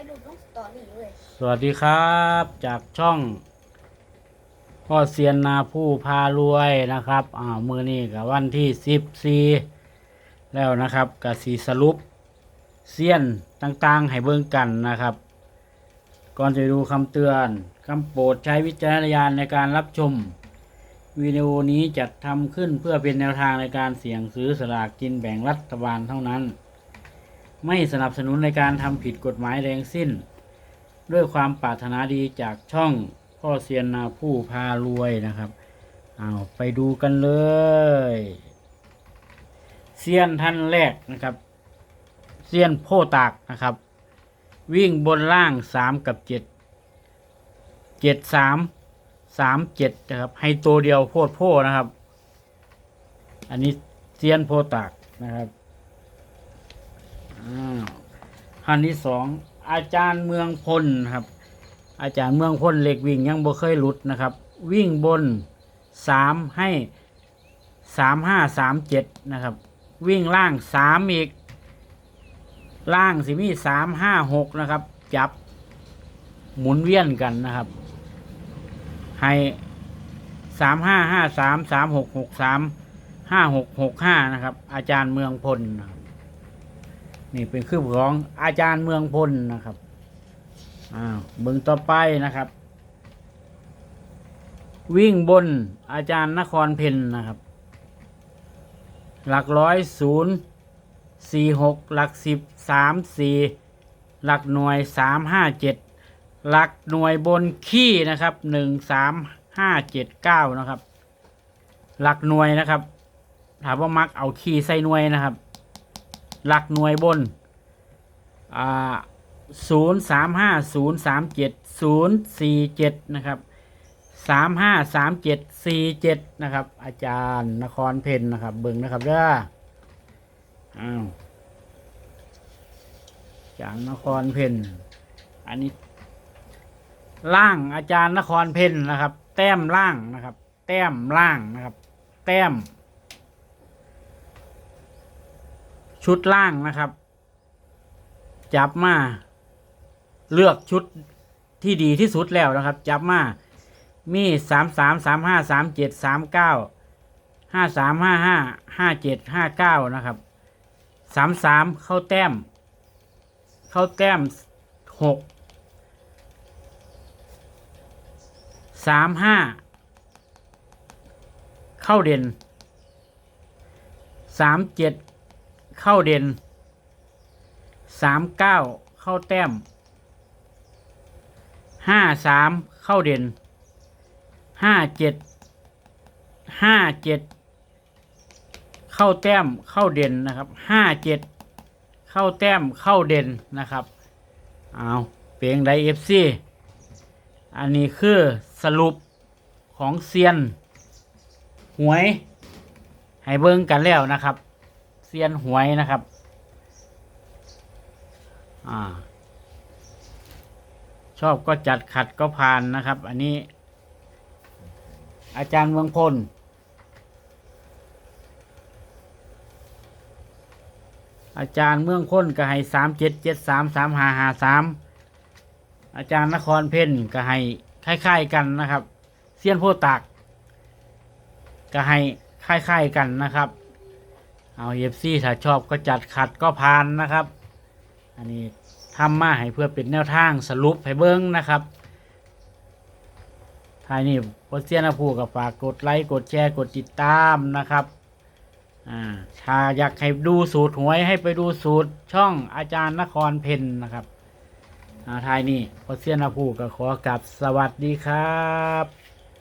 ายรูปลงสตอรี่เลย สวัสดีครับ จากช่องพ่อเซียนนาผู้พารวยนะครับอ่ามือนี้กับวันที่สิบสี่แล้วนะครับกับสีสรุปเซียนต่างๆ ให้เบิ่งกันนะครับ ก่อนจะดูคำเตือนคำโปรดใช้วิจารณญาณในการรับชมวิดีโอนี้จัดทำขึ้นเพื่อเป็นแนวทางในการเสี่ยงซื้อสลากกินแบ่งรัฐบาลเท่านั้น ไม่สนับสนุนในการทำผิดกฎหมายแรงสิ้น ด้วยความปรารถนาดีจากช่องพ่อเซียนนาผู้พารวยนะครับเอาไปดูกันเลยเซียนท่านแรกนะครับเซียนโพตากนะครับ วิ่งบนล่างสามกับเจ็ดเจ็ดสามสามเจ็ดนะครับให้ตัวเดียวโพดโพนะครับ อันนี้เซียนโพตากนะครับอ้าว อันที่สองอาจารย์เมืองพลครับ อาจารย์เมืองพลเหล็กวิ่งยังบ่เคยหลุดนะครับ วิ่งบนสามให้สามห้าสามเจ็ดนะครับ วิ่งล่างสามอีก ล่างสิมีสามห้าหกนะครับ จับหมุนเวียนกันนะครับ ให้สามห้าห้าสามสามหกหกสามห้าหกหกห้านะครับ อาจารย์เมืองพลนะครับ นี่เป็นคืบของอาจารย์เมืองพลนะครับอ้าวเบิ่งต่อไปนะครับ วิ่งบนอาจารย์นครเพนนะครับ หลักร้อยศูนย์สี่หกหลักสิบสามสี่หลักหน่วยสามห้าเจ็ดหลักหน่วยบนขี้นะครับหนึ่งสามห้าเจ็ดเก้านะครับ หลักหน่วยนะครับ ถามว่ามักเอาขี้ใส่หน่วยนะครับ หลักหน่วยบนอ่าศูนย์สามห้าศูนย์สามเจ็ดศูนย์สี่เจ็ดนะครับสามห้าสามเจ็ดสี่เจ็ดนะครับ อาจารย์นครเพนนะครับ เบิ่งนะครับเด้ออ้าวจากนครเพนอันนี้ ล่างอาจารย์นครเพนนะครับ แต้มล่างนะครับ แต้มล่างนะครับ แต้ม ชุดล่างนะครับ จับมาเลือกชุดที่ดีที่สุดแล้วนะครับ จับมามีสามสามสามห้าสามเจ็ดสามเก้าห้าสามห้าห้าห้าเจ็ดห้าเก้านะครับสามสามเข้าแต้ม เข้าแต้มหกสามห้าเข้าเด่นสามเจ็ด เข้าเด่นสามเก้าเข้าแต้มห้าสามเข้าเด่นห้าเจ็ดห้าเจ็ดเข้าแต้มเข้าเด่นนะครับห้าเจ็ดเข้าแต้มเข้าเด่นนะครับเอาเปลียงไดเอฟซีอันนี้คือสรุปของเซียน หวย ให้เบิ่งกันแล้วนะครับ เซียนหวยนะครับ อ่า ชอบก็จัดขัดก็ผ่านนะครับ อันนี้ อาจารย์เมืองพลอาจารย์เมืองพ้นก็ให้สามเจ็ดเจ็ดสามสามหาหาสามอาจารย์นครเพ่นก็ให้คล้ายๆกันนะครับ เซียนโพตากก็ให้คล้ายๆกันนะครับ เอาเอฟซีถ้าชอบก็จัดขัดก็ผ่านนะครับ อันนี้ทำมาให้เพื่อเป็นแนวทางสรุปให้เบิ้งนะครับท้ายนี้พเซียนภูกับฝากกดไลค์กดแชร์กดติดตามนะครับอ่าถ้าอยากให้ดูสูตรหวยให้ไปดูสูตรช่องอาจารย์นครเพนนะครับอ่าท้ายนี้พเซียนาภูก็ขอกลับสวัสดีครับ